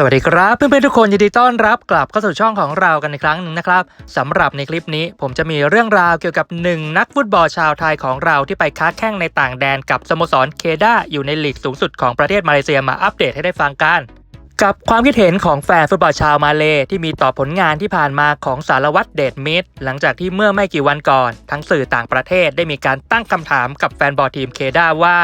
สวัสดีครับเพื่อนๆทุกคนยินดีต้อนรับกลับเข้าสู่ช่องของเรากันอีกครั้งหนึ่งนะครับสำหรับในคลิปนี้ผมจะมีเรื่องราวเกี่ยวกับหนึ่งนักฟุตบอลชาวไทยของเราที่ไปค้าแข่งในต่างแดนกับสโมสรเคด้าอยู่ในลีกสูงสุดของประเทศมาเลเซียมาอัปเดตให้ได้ฟังกัน กับความคิดเห็นของแฟนฟุตบอลชาวมาเลที่มีต่อผลงานที่ผ่านมาของสารวัตรเดชมิตร หลังจากที่เมื่อไม่กี่วันก่อน ทั้งสื่อต่างประเทศได้มีการตั้งคำถามกับแฟนบอลทีมเคด้าว่า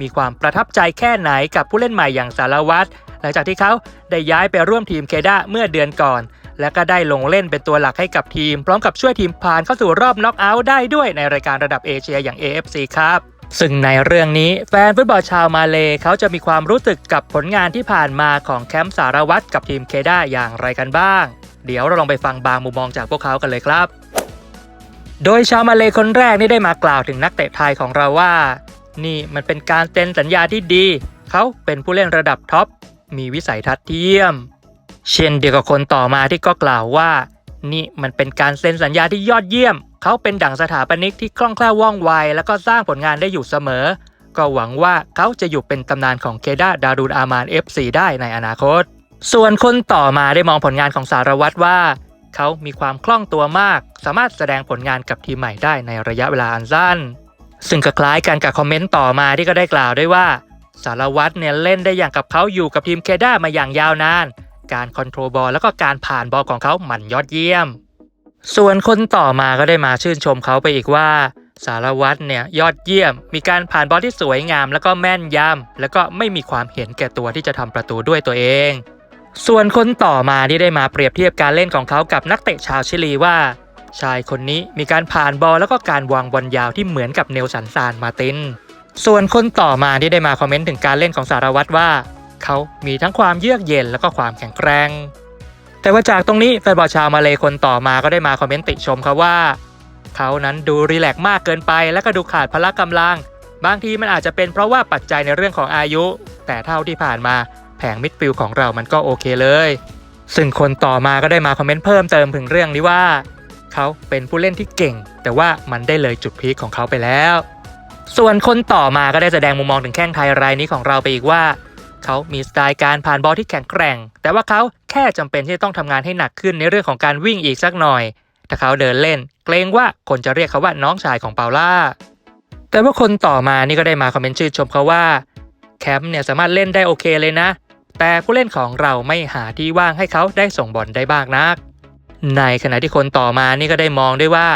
มีความประทับใจแค่ไหนกับผู้เล่นใหม่อย่างสารวัตร ลังจากที่เขาได้ย้ายไปร่วมทีมเคด้าเมื่อเดือนก่อน และก็ได้ลงเล่นเป็นตัวหลักให้กับทีม พร้อมกับช่วยทีมผ่านเข้าสู่รอบน็อกเอาท์ได้ด้วยในรายการระดับเอเชียอย่าง AFC ครับซึ่งในเรื่องนี้แฟนฟุตบอลชาวมาเลเขาจะมีความรู้สึกกับผลงานที่ผ่านมาของแคมป์สารวัตรกับทีมเคด้าอย่างไรกันบ้าง เดี๋ยวเราลองไปฟังบางมุมมองจากพวกเขากันเลยครับ โดยชาวมาเลคนแรกนี่ได้มากล่าวถึงนักเตะไทยของเราว่า นี่มันเป็นการเซ็นสัญญาที่ดี เขาเป็นผู้เล่นระดับท็อป มีวิสัยทัศน์ที่เยี่ยม เช่นเดียวกับคนต่อมาที่ก็กล่าวว่า นี่มันเป็นการเซ็นสัญญาที่ยอดเยี่ยม เขาเป็นดั่งสถาปนิกที่คล่องแคล่วว่องไว แล้วก็สร้างผลงานได้อยู่เสมอ ก็หวังว่าเขาจะอยู่เป็นตำนานของเคด้าดารูนอามาน FC ได้ในอนาคต ส่วนคนต่อมาได้มองผลงานของสารวัตรว่า เขามีความคล่องตัวมาก สามารถแสดงผลงานกับทีมใหม่ได้ในระยะเวลาอันสั้น ซึ่งก็คล้ายกันกับคอมเมนต์ต่อมาที่ก็ได้กล่าวด้วยว่า สารวัตรเนี่ยเล่นได้อย่างกับเขาอยู่กับทีมเคด้ามาอย่างยาวนาน การคอนโทรลบอลแล้วก็การผ่านบอลของเขามันยอดเยี่ยม ส่วนคนต่อมาก็ได้มาชื่นชมเขาไปอีกว่า สารวัตรเนี่ยยอดเยี่ยม มีการผ่านบอลที่สวยงาม แล้วก็แม่นยำแล้วก็ไม่มีความเห็นแก่ตัวที่จะทำประตูด้วยตัวเอง ส่วนคนต่อมาที่ได้มาเปรียบเทียบการเล่นของเขากับนักเตะชาวชิลีว่า ชายคนนี้มีการผ่านบอลแล้วก็การวางบอลยาวที่เหมือนกับเนลสันซานมาติน ส่วนคนต่อมาที่ได้มาคอมเมนต์ถึงการเล่นของสารวัตรว่า เขามีทั้งความเยือกเย็นแล้วก็ความแข็งแกร่งแต่ว่าจากตรงนี้แฟนบอลชาวมาเลคนต่อมาก็ได้มาคอมเมนต์ติชมเขาว่า เขานั้นดูรีแลกซ์มากเกินไป และก็ดูขาดพละกำลัง บางทีมันอาจจะเป็นเพราะว่าปัจจัยในเรื่องของอายุ แต่เท่าที่ผ่านมาแผงมิดฟิลของเรามันก็โอเคเลย ซึ่งคนต่อมาก็ได้มาคอมเมนต์เพิ่มเติมถึงเรื่องนี้ว่า เขาเป็นผู้เล่นที่เก่ง แต่ว่ามันได้เลยจุดพีคของเขาไปแล้ว ส่วนคนต่อมาก็ได้แสดงมุมมองถึงแข้งไทยรายนี้ของเราไปอีกว่า เขามีสไตล์การผ่านบอลที่แข็งแกร่ง แต่ว่าเขาแค่จำเป็นที่จะต้องทำงานให้หนักขึ้นในเรื่องของการวิ่งอีกสักหน่อย ถ้าเขาเดินเล่น เกรงว่าคนจะเรียกเขาว่าน้องชายของเปาล่า แต่ว่าคนต่อมานี่ก็ได้มาคอมเมนต์ชื่นชมเขาว่าแคมป์เนี่ยสามารถเล่นได้โอเคเลยนะ แต่ผู้เล่นของเราไม่หาที่ว่างให้เขาได้ส่งบอลได้บ้างนัก ในขณะที่คนต่อมานี่ก็ได้มองด้วยว่า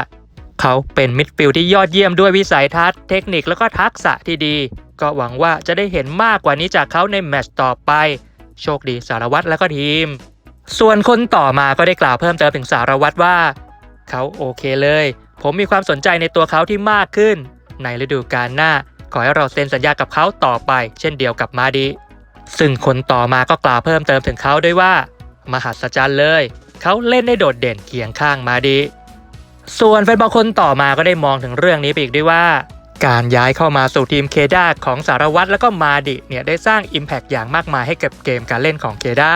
เขาเป็นมิดฟิลด์ที่ยอดเยี่ยมด้วยวิสัยทัศน์ เทคนิคแล้วก็ทักษะที่ดี ก็หวังว่าจะได้เห็นมากกว่านี้จากเขาในแมตช์ต่อไป โชคดีสารวัตรและก็ทีม ส่วนคนต่อมาก็ได้กล่าวเพิ่มเติมถึงสารวัตรว่า เขาโอเคเลย ผมมีความสนใจในตัวเขาที่มากขึ้น ในฤดูกาลหน้า ขอให้เราเซ็นสัญญากับเขาต่อไป เช่นเดียวกับมาดี ซึ่งคนต่อมาก็กล่าวเพิ่มเติมถึงเขาด้วยว่า มหัศจรรย์เลย เขาเล่นได้โดดเด่นเคียงข้างมาดี ส่วนแฟนบอลคนต่อมาก็ได้มองถึงเรื่องนี้ไปอีกด้วยว่า การย้ายเข้ามาสู่ทีมเคด้าของสารวัตรและก็มาดิเนี่ยได้สร้าง Impact อย่างมากมายให้กับเกมการเล่นของเคด้า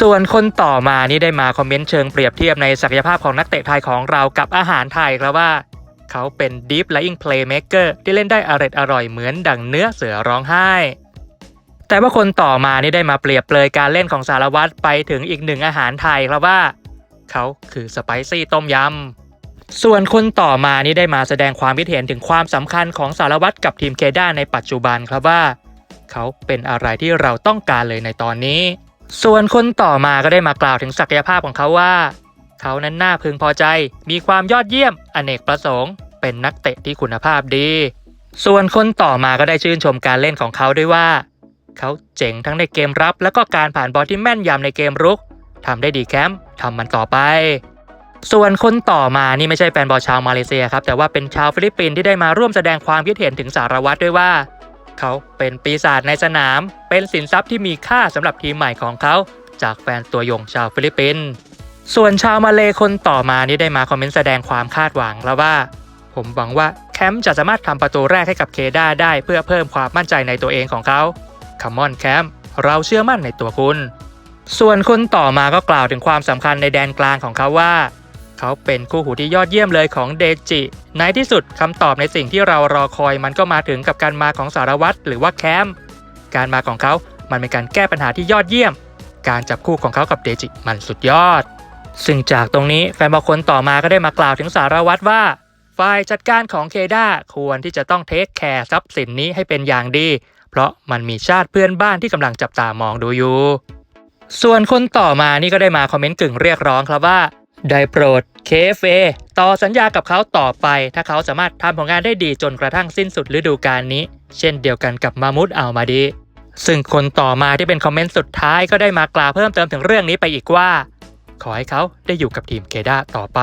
ส่วนคนต่อมานี่ได้มาคอมเมนต์เชิงเปรียบเทียบในศักยภาพของนักเตะไทยของเรากับอาหารไทยครับว่า เขาเป็น Deep Lying Playmaker ที่เล่นได้อร่อยอร่อยเหมือนดั่งเนื้อเสือร้องไห้ แต่ว่าคนต่อมานี่ได้มาเปรียบเปรยการเล่นของสารวัตรไปถึงอีกหนึ่งอาหารไทยครับว่า เขาคือสไปซี่ต้มยำ ส่วนคนต่อมานี่ได้มาแสดงความคิดเห็นถึงความสำคัญของสารวัตรกับทีมเคด้าในปัจจุบันครับว่า เขาเป็นอะไรที่เราต้องการเลยในตอนนี้ ส่วนคนต่อมาก็ได้มากล่าวถึงศักยภาพของเขาว่า เขานั้นน่าพึงพอใจ มีความยอดเยี่ยม อเนกประสงค์ เป็นนักเตะที่คุณภาพดี ส่วนคนต่อมาก็ได้ชื่นชมการเล่นของเขาด้วยว่า เขาเจ๋งทั้งในเกมรับ และก็การผ่านบอลที่แม่นยำในเกมรุกทำได้ดีแคมป์ทำมันต่อไป ส่วนคนต่อมานี่ไม่ใช่แฟนบอลชาวมาเลเซียครับแต่ว่าเป็นชาวฟิลิปปินส์ที่ได้มาร่วมแสดงความคิดเห็นถึงสารวัตรด้วยว่า เขาเป็นปีศาจในสนาม เป็นสินทรัพย์ที่มีค่าสำหรับทีมใหม่ของเขา จากแฟนตัวยงชาวฟิลิปปินส์ส่วนชาวมาเลคนต่อมานี่ได้มาคอมเมนต์แสดงความคาดหวังแล้วว่า ผมหวังว่าแคมป์จะสามารถทำประตูแรกให้กับเคด้าได้เพื่อเพิ่มความมั่นใจในตัวเองของเขาคัมมอนแคมป์เราเชื่อมั่นในตัวคุณ ส่วนคนต่อมาก็กล่าวถึงความสำคัญในแดนกลางของเขาว่า เขาเป็นคู่หูที่ยอดเยี่ยมเลยของเดจิ ในที่สุดคำตอบในสิ่งที่เรารอคอยมันก็มาถึงกับการมาของสารวัตรหรือว่าแคมป์การมาของเขามันเป็นการแก้ปัญหาที่ยอดเยี่ยม การจับคู่ของเขากับเดจิมันสุดยอด ซึ่งจากตรงนี้แฟนบอลคนต่อมาก็ได้มากล่าวถึงสารวัตรว่า ฝ่ายจัดการของเคด้าควรที่จะต้องเทคแคร์ทรัพย์สินนี้ให้เป็นอย่างดี เพราะมันมีชาติเพื่อนบ้านที่กำลังจับตามองดูอยู่ส่วนคนต่อมานี่ก็ได้มาคอมเมนต์กึ่งเรียกร้องครับว่า ได้โปรดเคฟเอต่อสัญญากับเขาต่อไป ถ้าเขาสามารถทำผลงานได้ดีจนกระทั่งสิ้นสุดฤดูกาลนี้ เช่นเดียวกันกับมามุดอัลมาดีซึ่งคนต่อมาที่เป็นคอมเมนต์สุดท้ายก็ได้มากล่าวเพิ่มเติมถึงเรื่องนี้ไปอีกว่า ขอให้เขาได้อยู่กับทีมเคด้าต่อไป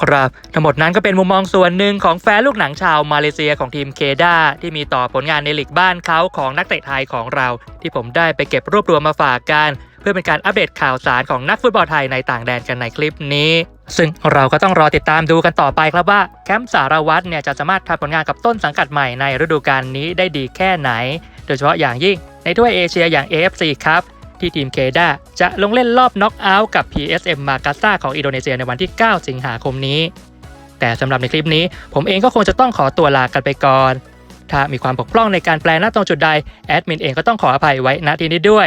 ครับ ทั้งหมดนั้นก็เป็นมุมมองส่วนหนึ่งของแฟนลูกหนังชาวมาเลเซียของทีมเคด้าที่มีต่อผลงานในลีกบ้านเขาของนักเตะไทยของเรา ที่ผมได้ไปเก็บรวบรวมมาฝากกัน พื่อเป็นการอัปเดตข่าวสารของนักฟุตบอลไทยในต่างแดนกันในคลิปนี้ ซึ่งเราก็ต้องรอติดตามดูกันต่อไปครับว่าแคมป์สารวัตรเนี่ยจะสามารถทำผลงานกับต้นสังกัดใหม่ในฤดูกาลนี้ได้ดีแค่ไหน โดยเฉพาะอย่างยิ่งในถ้วยเอเชียอย่าง AFC ครับที่ทีมเคด้าจะลงเล่นรอบน็อกเอาท์กับ PSM มากาซาของอินโดนีเซียในวันที่ 9 สิงหาคมนี้ แต่สำหรับในคลิปนี้ ผมเองก็คงจะต้องขอตัวลากันไปก่อน ถ้ามีความบกพร่องในการแปลหน้าตรงจุดใด แอดมินเองก็ต้องขออภัยไว้ณที่นี้ด้วย